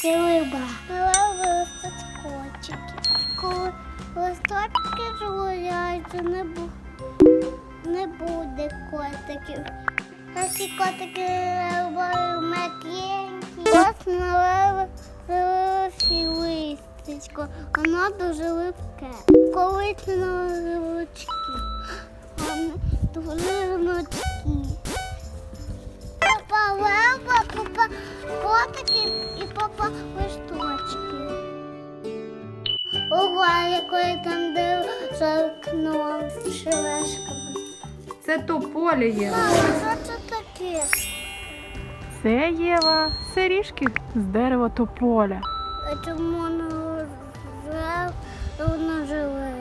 Це риба. Риба листочки. Коли листочки згоряються, не, бу... не буде котиків. Такі котики м'якенькі. Ось налили залиші листечко. Воно дуже липке. Коли це налилочки. Вони дуже гнучкі. Ого, там де окном шелешками. Це тополі Єва. Що це таке? Це Єва. Сиріжки з дерева тополя. А чому воно жив, воно зелене?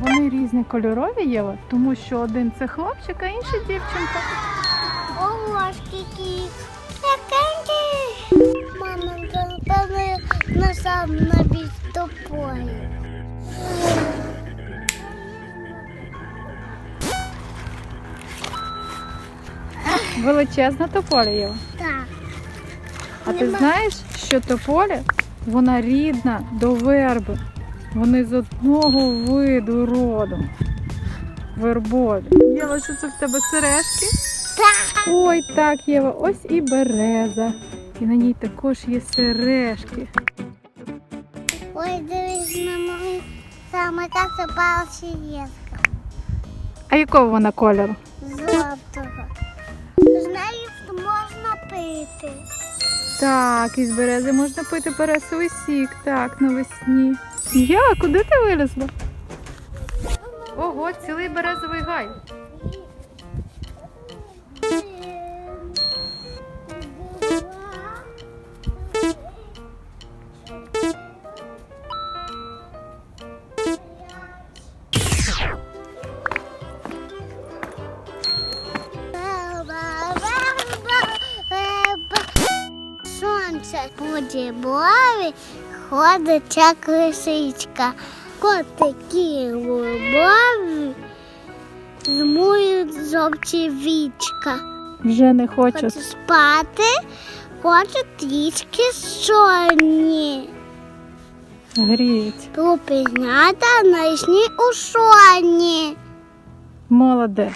Вони різні кольорові Єва, тому що один це хлопчик, а інший дівчинка. Скільки їх. Мама, напевно, на сам набіг тополі. Величезна тополя Єва. Так. А ти знаєш, що тополя вона рідна до верби. Вони з одного виду роду. Вербові. Єва, що це в тебе сережки? Так. Ой, так, Єва, ось і береза. І на ній також є сережки. Ой, дивись, на мою саме так запала сієтка. А якого вона кольору? Золотого. З нею можна пити. Так, із берези можна пити березовий сік, так, навесні. Я, куди ти вилізла? Ого, цілий березовий гай. Сонце по дібові ходить ця лисичка. Котики любові змують жовті вічка. Вже не хочу. Хочу спати, хочу трішки соні. Гріють. Трупенята найсні у соні. Молодець.